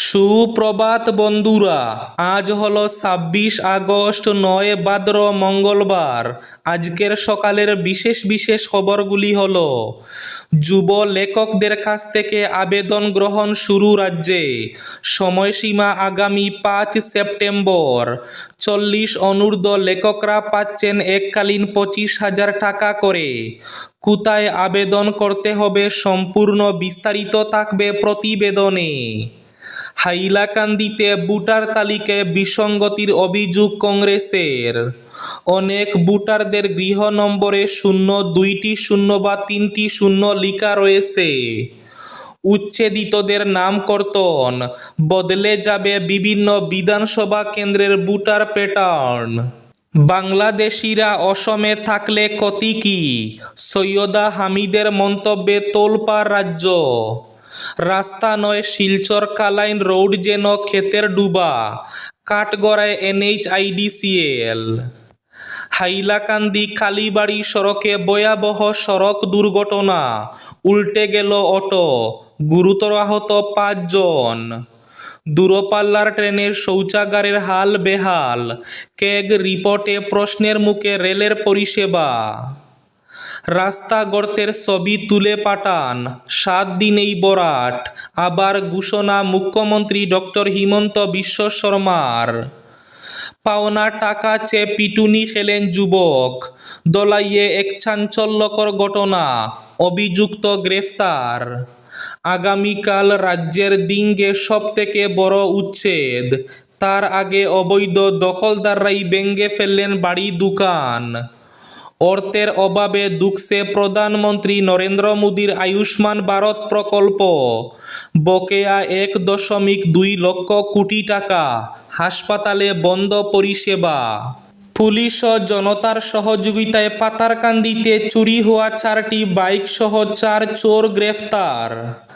সুপ্রভাত বন্ধুরা, আজ হলো ছাব্বিশ আগস্ট, নয় ভাদ্র মঙ্গলবার। আজকের সকালের বিশেষ বিশেষ খবরগুলি হল, যুব লেখকদের কাছ থেকে আবেদন গ্রহণ শুরু রাজ্যে, সময়সীমা আগামী পাঁচ সেপ্টেম্বর। চল্লিশ অনূর্ধ্ব লেখকরা পাচ্ছেন এককালীন পঁচিশ হাজার টাকা করে। কোথায় আবেদন করতে হবে সম্পূর্ণ বিস্তারিত থাকবে প্রতিবেদনে। হাইলাকান্দিতে ভোটার তালিকায় বিসঙ্গতির অভিযোগ কংগ্রেসের। অনেক ভোটারদের গৃহ নম্বরে শূন্য, দুইটি শূন্য বা তিনটি শূন্য লেখা রয়েছে। উচ্ছেদিতদের নামকর্তন বদলে যাবে বিভিন্ন বিধানসভা কেন্দ্রের ভোটার প্যাটার্ন। বাংলাদেশিরা অসমে থাকলে ক্ষতি কি? সৈয়দা হামিদের মন্তব্যে তোলপাড় রাজ্য। রাস্তা নয়, শিলচর কালাইন রোড যেন ক্ষেতের ডুবা। কাঠগড়ায় এনএইচআইডিসিএল। হাইলাকান্দি কালীবাড়ি সড়কে ভয়াবহ সড়ক দুর্ঘটনা। উল্টে গেল অটো, গুরুতর আহত পাঁচজন। দূরপাল্লার ট্রেনের শৌচাগারের হাল বেহাল। কেগ রিপোর্টে প্রশ্নের মুখে রেলের পরিষেবা। রাস্তা গর্তের ছবি তুলে পাঠান। সাত দিনেই বরাট। আবার ঘোষণা মুখ্যমন্ত্রী ডক্টর হিমন্ত বিশ্ব শর্মার। পাওনা টাকা চেয়ে পিটুনি খেলেন যুবক। দলাইয়ে এক চাঞ্চল্যকর ঘটনা, অভিযুক্ত গ্রেফতার। আগামীকাল রাজ্যের দিঙ্গে সব থেকে বড় উচ্ছেদ। তার আগে অবৈধ দখলদাররাই ভেঙে ফেললেন বাড়ি দোকান অর্থের অভাবে দুঃখে প্রধানমন্ত্রী নরেন্দ্র মোদীর আয়ুষ্মান ভারত প্রকল্প। বকেয়া এক দশমিক দুই লক্ষ কোটি টাকা, হাসপাতালে বন্ধ পরিষেবা। পুলিশ ও জনতার সহযোগিতায় পাতারকান্দিতে চুরি হওয়া চারটি বাইক সহ চার চোর গ্রেফতার।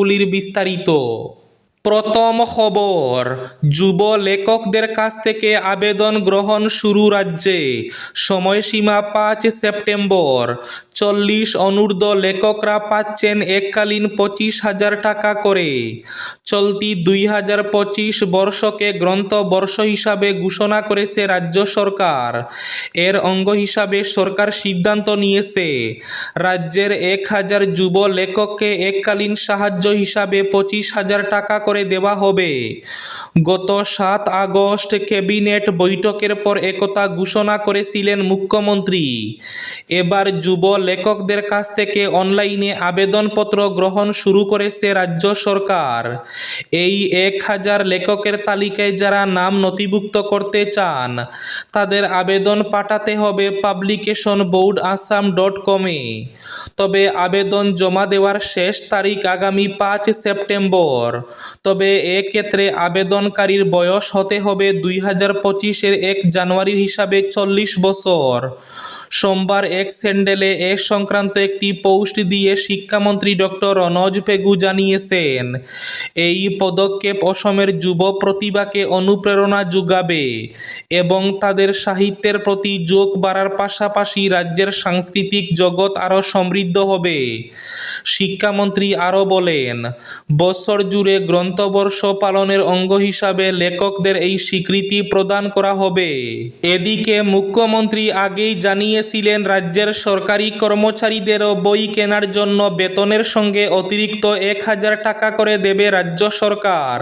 খবরগুলির বিস্তারিত। প্রথম খবর যুব লেখকদের কাছ থেকে আবেদন গ্রহণ শুরু রাজ্যে। সময়সীমা পাঁচ সেপ্টেম্বর। চল্লিশ অনূর্ধ্ব লেখকরা পাচ্ছেন এককালীন পঁচিশ হাজার টাকা করে। চলতি দুই হাজার পঁচিশ বর্ষকে গ্রন্থ বর্ষ হিসাবে ঘোষণা করেছে রাজ্য সরকার। এর অঙ্গ হিসাবে সরকার সিদ্ধান্ত নিয়েছে। রাজ্যের এক হাজার যুব লেখককে এককালীন সাহায্য হিসাবে পঁচিশ হাজার টাকা করে দেওয়া হবে। গত সাত আগস্ট ক্যাবিনেট বৈঠকের পর একথা ঘোষণা করেছিলেন মুখ্যমন্ত্রী। এবার যুব লেখকদের কাছ থেকে অনলাইনে আবেদনপত্র গ্রহণ শুরু করেছে রাজ্য সরকার। এই এক হাজার লেখকের তালিকায় যারা নাম নথিভুক্ত করতে চান, তাদের আবেদন পাঠাতে হবে পাবলিকেশন বোর্ড আসাম ডট কমে তবে আবেদন জমা দেওয়ার শেষ তারিখ আগামী পাঁচ সেপ্টেম্বর। তবে এক্ষেত্রে আবেদনকারীর বয়স হতে হবে দুই হাজার পঁচিশের এক জানুয়ারি হিসাবে চল্লিশ বছর। সোমবার এক স্যান্ডেলে এ সংক্রান্ত একটি পোস্ট দিয়ে শিক্ষামন্ত্রী ডক্টর রনজ পেগু জানিয়েছেন, এই পদক্ষেপ অসমের যুব প্রতিভাকে অনুপ্রেরণা যোগাবে এবং তাদের সাহিত্যের প্রতি যোগ বাড়ার পাশাপাশি রাজ্যের সাংস্কৃতিক জগৎ আরও সমৃদ্ধ হবে। শিক্ষামন্ত্রী আরও বলেন, বছর জুড়ে গ্রন্থবর্ষ পালনের অঙ্গ হিসাবে লেখকদের এই স্বীকৃতি প্রদান করা হবে। এদিকে মুখ্যমন্ত্রী আগেই জানিয়েছিলেন রাজ্যের সরকারি কর্মচারীদেরও বই কেনার জন্য বেতনের সঙ্গে অতিরিক্ত এক হাজার টাকা করে দেবে রাজ্য সরকার।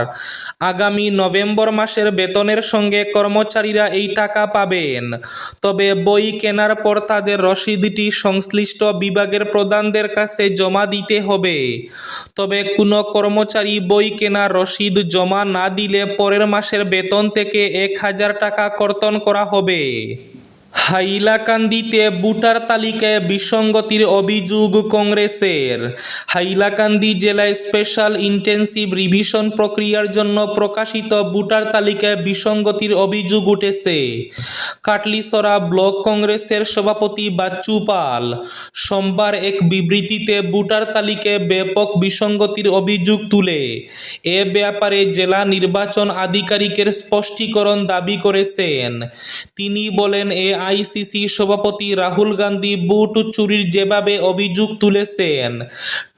আগামী নভেম্বর মাসের বেতনের সঙ্গে কর্মচারীরা এই টাকা পাবেন। তবে বই কেনার পর তাদের রসিদটি সংশ্লিষ্ট বিভাগের প্রধানদের কাছে জমা দিতে হবে। তবে কোনো কর্মচারী বই কেনার রসিদ জমা না দিলে পরের মাসের বেতন থেকে এক হাজার টাকা কর্তন করা হবে। হাইলাকান্দিতে ভোটার তালিকায় বিসঙ্গতির অভিযোগ কংগ্রেসের। হাইলাকান্দি জেলায় স্পেশাল ইন্টেন্সিভ রিভিশন প্রক্রিয়ার জন্য প্রকাশিত ভোটার তালিকায় বিসঙ্গতির অভিযোগ উঠেছে। কাটলিসরা ব্লক কংগ্রেসের সভাপতি বাচ্চু পাল, সোমবার এক বিবৃতিতে ভোটার তালিকায় ব্যাপক বিসঙ্গতির অভিযোগ তুলে। এ ব্যাপারে জেলা নির্বাচন আধিকারিকের স্পষ্টীকরণ দাবি করেছেন। তিনি বলেন এআইসিসি সভাপতি রাহুল গান্ধী বুট চুরির যেভাবে অভিযোগ তুলেছেন,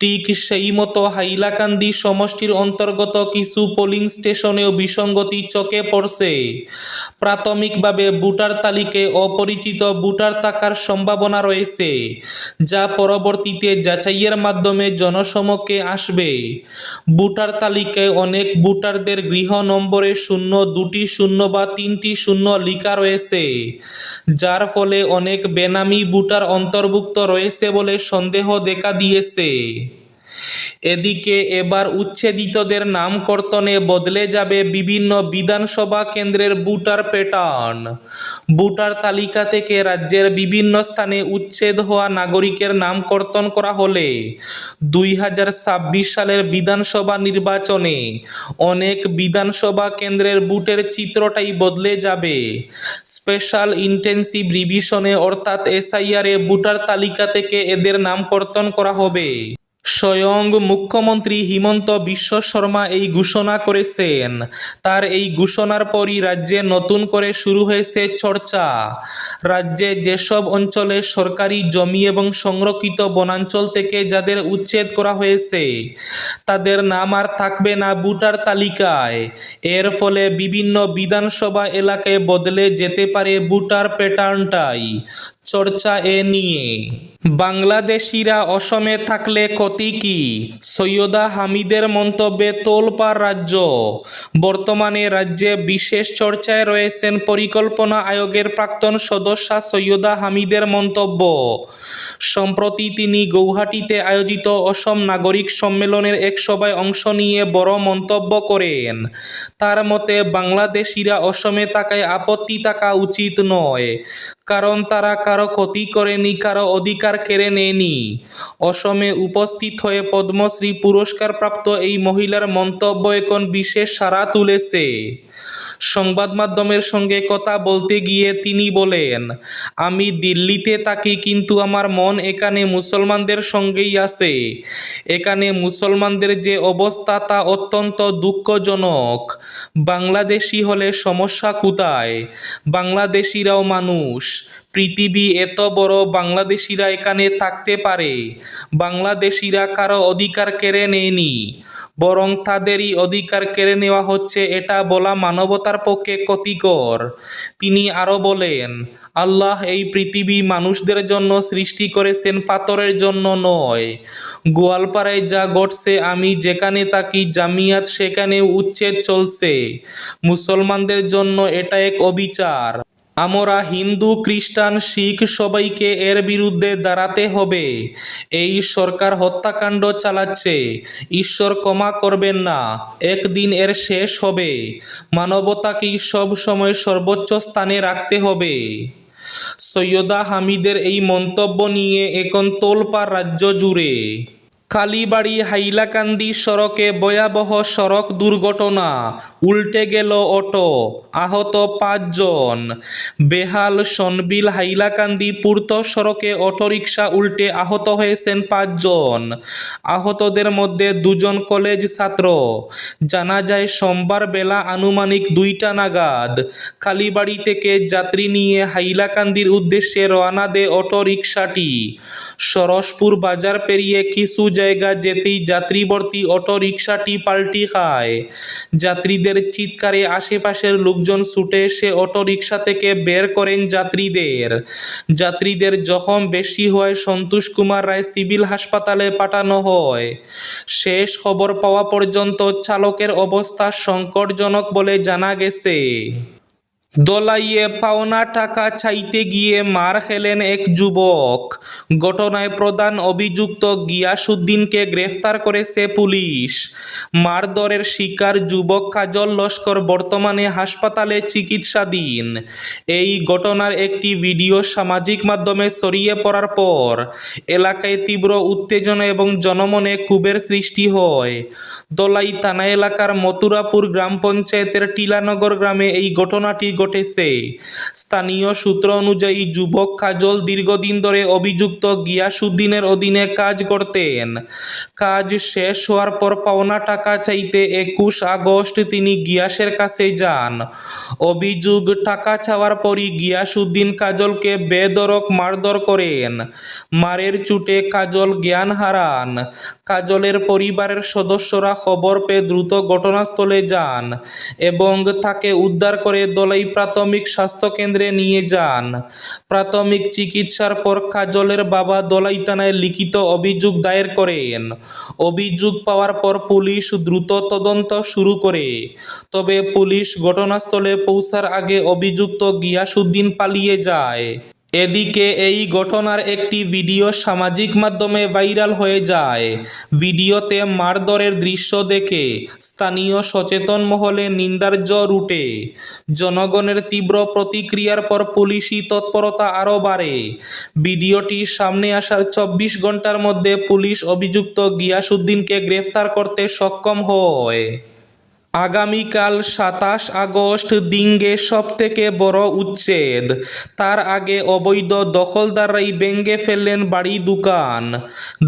ঠিক সেই মতো হাইলাকান্দি সমষ্টির অন্তর্গত কিছু পোলিং স্টেশনেও বিসঙ্গতি চোখে পড়ছে। প্রাথমিকভাবে ভোটার তালিকায় অপরিচিত ভোটার থাকার সম্ভাবনা রয়েছে, যা পরবর্তীতে যাচাইয়ের মাধ্যমে জনসমক্ষে আসবে। ভোটার তালিকায় অনেক ভোটারদের গৃহ নম্বরে শূন্য, দুটি শূন্য বা তিনটি শূন্য লিখা রয়েছে যার ফলে অনেক বেনামি ভোটার অন্তর্ভুক্ত রয়েছে বলে সন্দেহ দেখা দিয়েছে। এদিকে এবার উচ্ছেদিতদের নাম কর্তনে বদলে যাবে বিভিন্ন বিধানসভা কেন্দ্রের বুটার প্যাটার্ন। ভোটার তালিকা থেকে রাজ্যের বিভিন্ন স্থানে উচ্ছেদ হওয়া নাগরিকের নাম কর্তন করা হলে দুই হাজার ছাব্বিশ সালের বিধানসভা নির্বাচনে অনেক বিধানসভা কেন্দ্রের বুটের চিত্রটাই বদলে যাবে। স্পেশাল ইন্টেন্সিভ রিভিশনে অর্থাৎ এসআইআরে ভোটার তালিকা থেকে এদের নাম কর্তন করা হবে। স্বয়ং মুখ্যমন্ত্রী হিমন্ত বিশ্ব শর্মা এই ঘোষণা করেছেন। তার এই ঘোষণার পরই রাজ্যে নতুন করে শুরু হয়েছে চর্চা। রাজ্যে যেসব অঞ্চলে সরকারি জমি এবং সংরক্ষিত বনাঞ্চল থেকে যাদের উচ্ছেদ করা হয়েছে, তাদের নাম আর থাকবে না ভোটার তালিকায়। এর ফলে বিভিন্ন বিধানসভা এলাকায় বদলে যেতে পারে ভোটার প্যাটার্নটাই। চর্চা এ নিয়ে বাংলাদেশিরা অসমে থাকলে ক্ষতি কি? সৈয়দা হামিদের মন্তব্যে তোলপাড় রাজ্য। বর্তমানে রাজ্যে বিশেষ চর্চায় রয়েছেন পরিকল্পনা আয়োগের প্রাক্তন সদস্যা সৈয়দা হামিদের মন্তব্য। সম্প্রতি তিনি গৌহাটিতে আয়োজিত অসম নাগরিক সম্মেলনের এক সভায় অংশ নিয়ে বড় মন্তব্য করেন। তার মতে, বাংলাদেশিরা অসমে থাকায় আপত্তি থাকা উচিত নয়, কারণ তারা কারও ক্ষতি করেনি, কারও অধিকার কেড়ে নেয়নি। অসমে উপস্থিত হয়ে পদ্মশ্রী পুরস্কারপ্রাপ্ত এই মহিলার মন্তব্য এখন বিশেষ সাড়া তুলেছে। সংবাদ মাধ্যমের সঙ্গে কথা বলতে গিয়ে তিনি বলেন, আমি দিল্লিতে থাকি, কিন্তু আমার মন এখানে মুসলমানদের সঙ্গেই আছে। এখানে মুসলমানদের যে অবস্থা তা অত্যন্ত দুঃখজনক। বাংলাদেশি হলে সমস্যা কোথায়? বাংলাদেশিরাও মানুষ। পৃথিবী এত বড়, বাংলাদেশিরা এখানে থাকতে পারে। বাংলাদেশিরা কারও অধিকার কেড়ে নেয়নি। বরং তাদেরই অধিকার কেড়ে নেওয়া হচ্ছে, এটা বলা মানবতার পক্ষে ক্ষতিকর। তিনি আরও বলেন, আল্লাহ এই পৃথিবী মানুষদের জন্য সৃষ্টি করেছেন পাথরের জন্য নয়। গোয়ালপাড়ায় যা ঘটছে, আমি যেখানে তাকি জামিয়াত সেখানে উচ্ছেদ চলছে। মুসলমানদের জন্য এটা এক অবিচার। আমরা হিন্দু, খ্রিস্টান, শিখ সবাইকে এর বিরুদ্ধে দাঁড়াতে হবে। এই সরকার হত্যাকাণ্ড চালাচ্ছে। ঈশ্বর ক্ষমা করবেন না, একদিন এর শেষ হবে। মানবতাকেই সব সময় সর্বোচ্চ স্থানে রাখতে হবে। সৈয়দা হামিদের এই মন্তব্য নিয়ে এখন তোলপাড় রাজ্য জুড়ে। কালীবাড়ি হাইলাকান্দি সড়কে ভয়াবহ সড়ক দুর্ঘটনা, উল্টে গেল অটো, আহত পাঁচজন। বেহাল সনবিল হাইলাকান্দি পূর্ত সড়কে অটোরিকশা উল্টে আহত হয়েছেন পাঁচজন। আহতদের মধ্যে দুজন কলেজ ছাত্র। জানা যায়, সোমবার বেলা আনুমানিক দুইটা নাগাদ কালীবাড়ি থেকে যাত্রী নিয়ে হাইলাকান্দির উদ্দেশ্যে রওনা দেয় অটোরিকশাটি। সরসপুর বাজার পেরিয়ে কিছু জায়গা যেতেই যাত্রীবর্তী অটো রিকশাটি পাল্টি খায়। যাত্রীদের চিৎকারে আশেপাশের লোকজন ছুটে এসে অটো রিকশা থেকে বের করেন যাত্রীদের। যাত্রীদের জখম বেশি হওয়ায় সন্তোষ কুমার রায় সিভিল হাসপাতালে পাঠানো হয়। শেষ খবর পাওয়া পর্যন্ত চালকের অবস্থা সংকটজনক বলে জানা গেছে। দলাইয়ে পাওনা টাকা চাইতে গিয়ে মার খেলেন এক যুবক। ঘটনায় প্রধান অভিযুক্ত গিয়াসুদ্দিনকে গ্রেফতার করেছে পুলিশ। মারধরের শিকার যুবক কাজল লস্কর বর্তমানে হাসপাতালে চিকিৎসাধীন। এই ঘটনার একটি ভিডিও সামাজিক মাধ্যমে ছড়িয়ে পড়ার পর এলাকায় তীব্র উত্তেজনা এবং জনমনে ক্ষোভের সৃষ্টি হয়। দলাই থানা এলাকার মথুরাপুর গ্রাম পঞ্চায়েতের টিলানগর গ্রামে এই ঘটনাটি ঘটেছে স্থানীয় সূত্র অনুযায়ী যুবক কাজল দীর্ঘদিন ধরে অভিযুক্ত গিয়াসুদ্দিনের অধীনে কাজ করতেন। কাজ শেষ হওয়ার পর পাওনা টাকা চাইতে একুশ আগস্ট তিনি গিয়াসের কাছে যান। অভিযোগ, টাকা চাওয়ার পরই গিয়াসুদ্দিন কাজলকে বেদরক মারধর করেন। মারের চুটে কাজল জ্ঞান হারান। কাজলের পরিবারের সদস্যরা খবর পেয়ে দ্রুত ঘটনাস্থলে যান এবং তাকে উদ্ধার করে দলাই প্রাথমিক স্বাস্থ্যকেন্দ্রে নিয়ে যান। প্রাথমিক চিকিৎসার পর কাজলের বাবা দলাই থানায় লিখিত অভিযোগ দায়ের করেন। অভিযোগ পাওয়ার পর পুলিশ দ্রুত তদন্ত শুরু করে। তবে পুলিশ ঘটনাস্থলে পৌঁছার আগে অভিযুক্ত গিয়াসুদ্দিন পালিয়ে যায়। এদিকে এই ঘটনার একটি ভিডিও সামাজিক মাধ্যমে ভাইরাল হয়ে যায়। ভিডিওতে মারধরের দৃশ্য দেখে স্থানীয় সচেতন মহলে নিন্দার জ্বর উঠে। জনগণের তীব্র প্রতিক্রিয়ার পর পুলিশি তৎপরতা আরও বাড়ে। ভিডিওটি সামনে আসার চব্বিশ ঘণ্টার মধ্যে পুলিশ অভিযুক্ত গিয়াসুদ্দিনকে গ্রেফতার করতে সক্ষম হয়। আগামীকাল সাতাশ আগস্ট দিঙ্গে সব থেকে বড় উচ্ছেদ। তার আগে অবৈধ দখলদাররাই ভেঙে ফেললেন বাড়ি দোকান।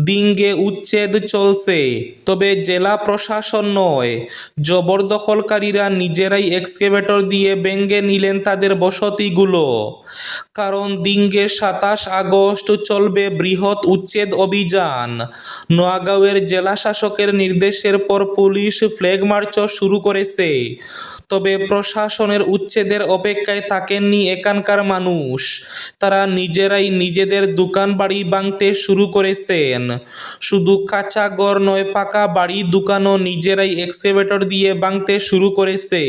দিঙ্গে উচ্ছেদ চলছে, তবে জেলা প্রশাসন নয়। জবরদখলকারীরা নিজেরাই এক্সকেভেটর দিয়ে ভেঙে নিলেন তাদের বসতিগুলো। কারণ দিঙ্গে সাতাশ আগস্ট চলবে বৃহৎ উচ্ছেদ অভিযান। নোয়াগাঁওয়ের জেলা শাসকের নির্দেশের পর পুলিশ ফ্ল্যাগ মার্চও শুরু করেছে। তবে প্রশাসনের উচ্ছেদের অপেক্ষায় থাকেননি এখানকার মানুষ। তারা নিজেরাই নিজেদের দোকান বাড়ি ভাঙতে শুরু করেছেন। শুধু কাঁচা ঘর নয়, পাকা বাড়ি, দোকানও নিজেরাই এক্সকেভেটর দিয়ে ভাঙতে শুরু করেছে।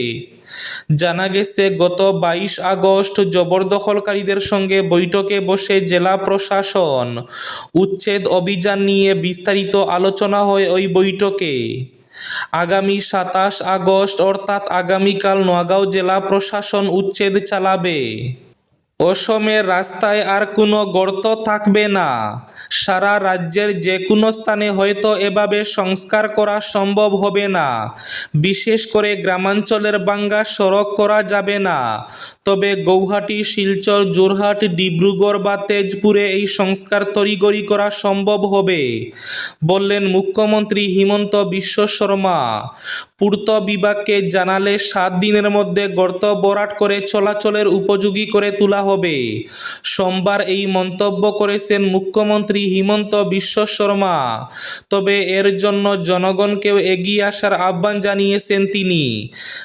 জানা গেছে, গত বাইশ আগস্ট জবরদখলকারীদের সঙ্গে বৈঠকে বসে জেলা প্রশাসন উচ্ছেদ অভিযান নিয়ে বিস্তারিত আলোচনা হয় ওই বৈঠকে। আগামী সাতাশ আগস্ট অর্থাৎ আগামীকাল নোয়াগাঁও জেলা প্রশাসন উচ্ছেদ চালাবে। অসমের রাস্তায় আর কোনো গর্ত থাকবে না। সারা রাজ্যের যে কোনো স্থানে হয়তো এভাবে সংস্কার করা সম্ভব হবে না। বিশেষ করে গ্রামাঞ্চলের বাঙ্গা সড়ক করা যাবে না। তবে গৌহাটি, শিলচর জোরহাট ডিব্রুগড় বা তেজপুরে এই সংস্কার তড়িগড়ি করা সম্ভব হবে, বললেন মুখ্যমন্ত্রী হিমন্ত বিশ্ব শর্মা। পূর্ত বিভাগকে জানালে সাত দিনের মধ্যে গর্ত বরাট করে চলাচলের উপযোগী করে তোলা হবে সোমবার এই মন্তব্য করেছেন মুখ্যমন্ত্রী হিমন্ত বিশ্ব শর্মা। তবে এর জন্য জনগণকেও এগিয়ে আসার আহ্বান জানিয়েছেন তিনি।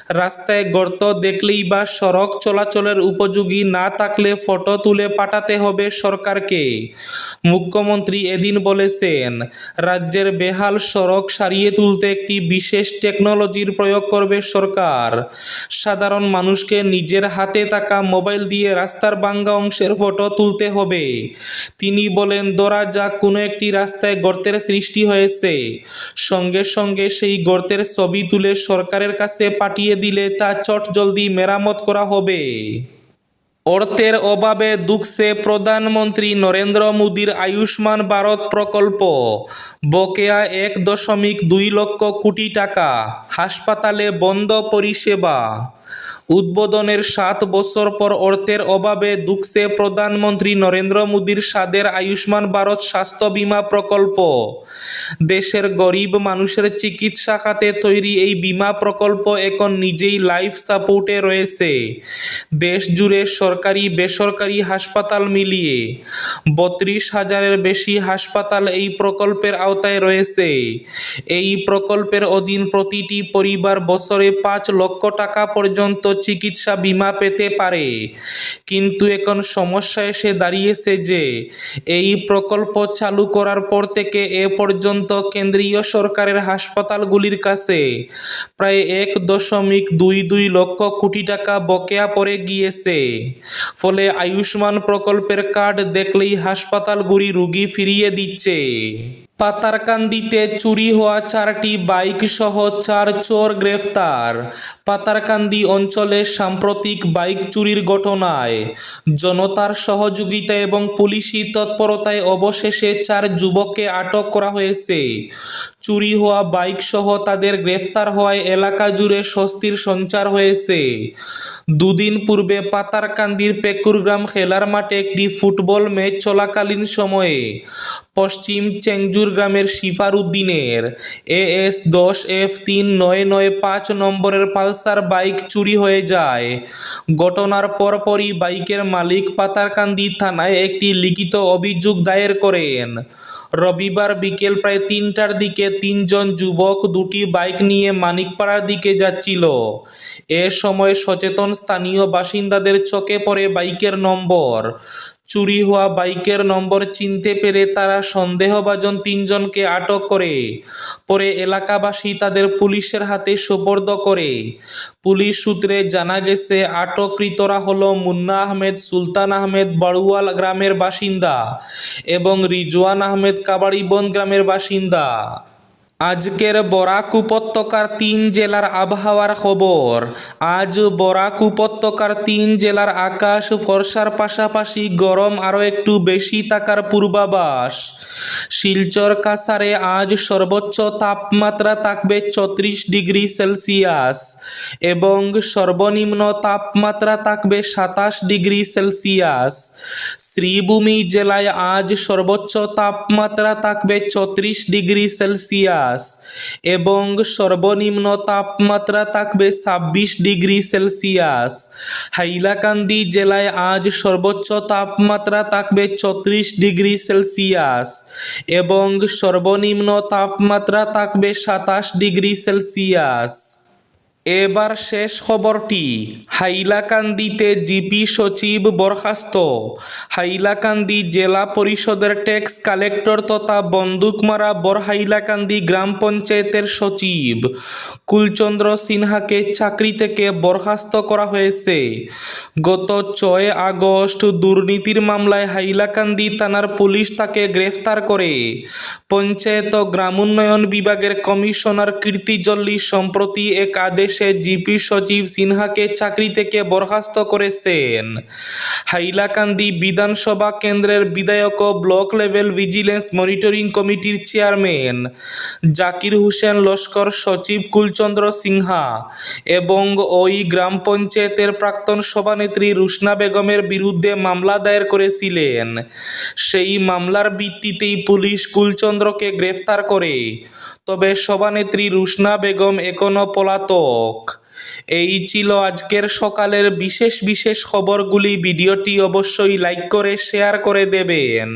রাস্তায় গর্ত দেখলেই বা সড়ক চলাচলের উপযোগী না থাকলে ফটো তুলে পাঠাতে হবে সরকারকে। মুখ্যমন্ত্রী এদিন বলেছেন, রাজ্যের বেহাল সড়ক সারিয়ে তুলতে একটি বিশেষ টেকনোলজির প্রয়োগ করবে সরকার। সাধারণ মানুষকে নিজের হাতে থাকা মোবাইল দিয়ে রাস্তার বাঙ্গা অংশের ফটো তুলতে হবে। তিনি বলেন ধরা যাক কোনো একটি রাস্তায় গর্তের সৃষ্টি হয়েছে। সঙ্গে সঙ্গে সেই গর্তের ছবি তুলে সরকারের কাছে পাঠিয়ে দিলে তা চট জলদি মেরামত করা হবে। অর্থের অভাবে দুঃখছে প্রধানমন্ত্রী নরেন্দ্র মোদীর আয়ুষ্মান ভারত প্রকল্প। বকেয়া এক দশমিক দুই লক্ষ কোটি টাকা, হাসপাতালে বন্ধ পরিষেবা। উদ্বোধনের সাত বছর পর অর্থের অভাবে দুঃখছে প্রধানমন্ত্রী নরেন্দ্র মোদীর স্বাদের আয়ুষ্মান ভারত স্বাস্থ্য বিমা প্রকল্প। দেশের গরিব মানুষের চিকিৎসা খাতে তৈরি এই বিমা প্রকল্প এখন নিজেই লাইফ সাপোর্টে রয়েছে। দেশ জুড়ে সরকারি, বেসরকারি হাসপাতাল মিলিয়ে বত্রিশ হাজারের বেশি হাসপাতাল এই প্রকল্পের আওতায় রয়েছে। এই প্রকল্পের অধীন প্রতিটি পরিবার বছরে পাঁচ লক্ষ টাকা পর্যন্ত চিকিৎসা বিমা পেতে পারে। কিন্তু এখন সমস্যা এসে দাঁড়িয়েছে যে, এই প্রকল্প চালু করার পর থেকে এ পর্যন্ত কেন্দ্রীয় সরকারের হাসপাতালগুলির কাছে প্রায় এক দশমিক দুই দুই লক্ষ কোটি টাকা বকেয়া পড়ে গিয়েছে। ফলে আয়ুষ্মান প্রকল্পের কার্ড দেখলেই হাসপাতালগুলি রুগী ফিরিয়ে দিচ্ছে। পাতারকান্দিতে চুরি হওয়া চারটি বাইক সহ চার চোর গ্রেফতার। পাতারকান্দি অঞ্চলে সাম্প্রতিক বাইক চুরির ঘটনায় জনতার সহযোগিতা এবং পুলিশি তৎপরতায় অবশেষে চার যুবককে আটক করা হয়েছে। চুরি হওয়া বাইক সহ তাদের গ্রেফতার হওয়ায় এলাকা জুড়ে স্বস্তির সঞ্চার হয়েছে। দুদিন পূর্বে পাতারকান্দির পেকুরগ্রাম খেলার মাঠে একটি ফুটবল ম্যাচ চলাকালীন সময়ে পশ্চিম চেংজুর গ্রামের শিফার উদ্দিনের এএস দশ এফ তিন নয় নয় পাঁচ নম্বরের পালসার বাইক চুরি হয়ে যায়। ঘটনার পরপরই বাইকের মালিক পাতারকান্দি থানায় একটি লিখিত অভিযোগ দায়ের করেন। রবিবার বিকেল প্রায় তিনটার দিকে তিনজন যুবক দুটি বাইক নিয়ে মানিকপাড়ার দিকে যাচ্ছিল। এ সময় সচেতন স্থানীয় বাসিন্দাদের চোখে পড়ে বাইকের নম্বর। চুরি হওয়া বাইকের নম্বর চিনতে পেরে তারা সন্দেহভাজন তিনজনকে আটক করে। পরে এলাকাবাসী তাদের পুলিশের হাতে সোপর্দ করে। পুলিশ সূত্রে জানা গেছে, আটককৃতরা হল মুন্না আহমেদ, সুলতান আহমেদ বাড়ুয়াল গ্রামের বাসিন্দা এবং রিজওয়ান আহমেদ কাবাড়িবন গ্রামের বাসিন্দা। আজকের বরাক উপত্যকার তিন জেলার আবহাওয়ার খবর। আজ বরাক উপত্যকার তিন জেলার আকাশ ফর্সার পাশাপাশি গরম আরও একটু বেশি থাকার পূর্বাভাস। শিলচর কাসারে আজ সর্বোচ্চ তাপমাত্রা থাকবে চৌত্রিশ ডিগ্রি সেলসিয়াস এবং সর্বনিম্ন তাপমাত্রা থাকবে সাতাশ ডিগ্রি সেলসিয়াস। শ্রীভূমি জেলায় আজ সর্বোচ্চ তাপমাত্রা থাকবে চৌত্রিশ ডিগ্রি সেলসিয়াস। এবং সর্বনিম্ন তাপমাত্রা থাকবে ছাব্বিশ ডিগ্রি সেলসিয়াস। হাইলাকান্দি জেলায় আজ সর্বোচ্চ তাপমাত্রা থাকবে ছত্রিশ ডিগ্রি সেলসিয়াস, এবং সর্বনিম্ন তাপমাত্রা থাকবে সাতাশ ডিগ্রি সেলসিয়াস। এবার শেষ খবরটি। হাইলাকান্দিতে জিপি সচিব বরখাস্ত। হাইলাকান্দি জেলা পরিষদের ট্যাক্স কালেক্টর তথা বন্দুকমারা বরহাইলাকান্দি গ্রাম পঞ্চায়েতের সচিব। কুলচন্দ্র সিনহাকে চাকরি থেকে বরখাস্ত করা হয়েছে। গত ছয় আগস্ট দুর্নীতির মামলায় হাইলাকান্দি থানার পুলিশ তাকে গ্রেফতার করে। পঞ্চায়েত গ্রামোন্নয়ন বিভাগের কমিশনার কীর্তিজল্লি সম্প্রতি এক আদেশে জিপি সচিব সিনহাকে চাকরি থেকে বরখাস্ত করেছেন। হাইলাকান্দি বিধানসভা কেন্দ্রের বিধায়ক ও ব্লক লেভেল ভিজিলেন্স মনিটরিং কমিটির চেয়ারম্যান জাকির হোসেন লস্কর সচিব কুলচন্দ্র সিনহা এবং ওই গ্রাম পঞ্চায়েতের প্রাক্তন সভানেত্রী রুশনা বেগমের বিরুদ্ধে মামলা দায়ের করেছিলেন। সেই মামলার ভিত্তিতেই পুলিশ কুলচন্দ্রকে গ্রেফতার করে তবে সভানেত্রী রুশনা বেগম এখনও পলাতক। এই ছিল আজকের সকালের বিশেষ বিশেষ খবরগুলি। ভিডিওটি অবশ্যই লাইক করে, শেয়ার করে দেবেন।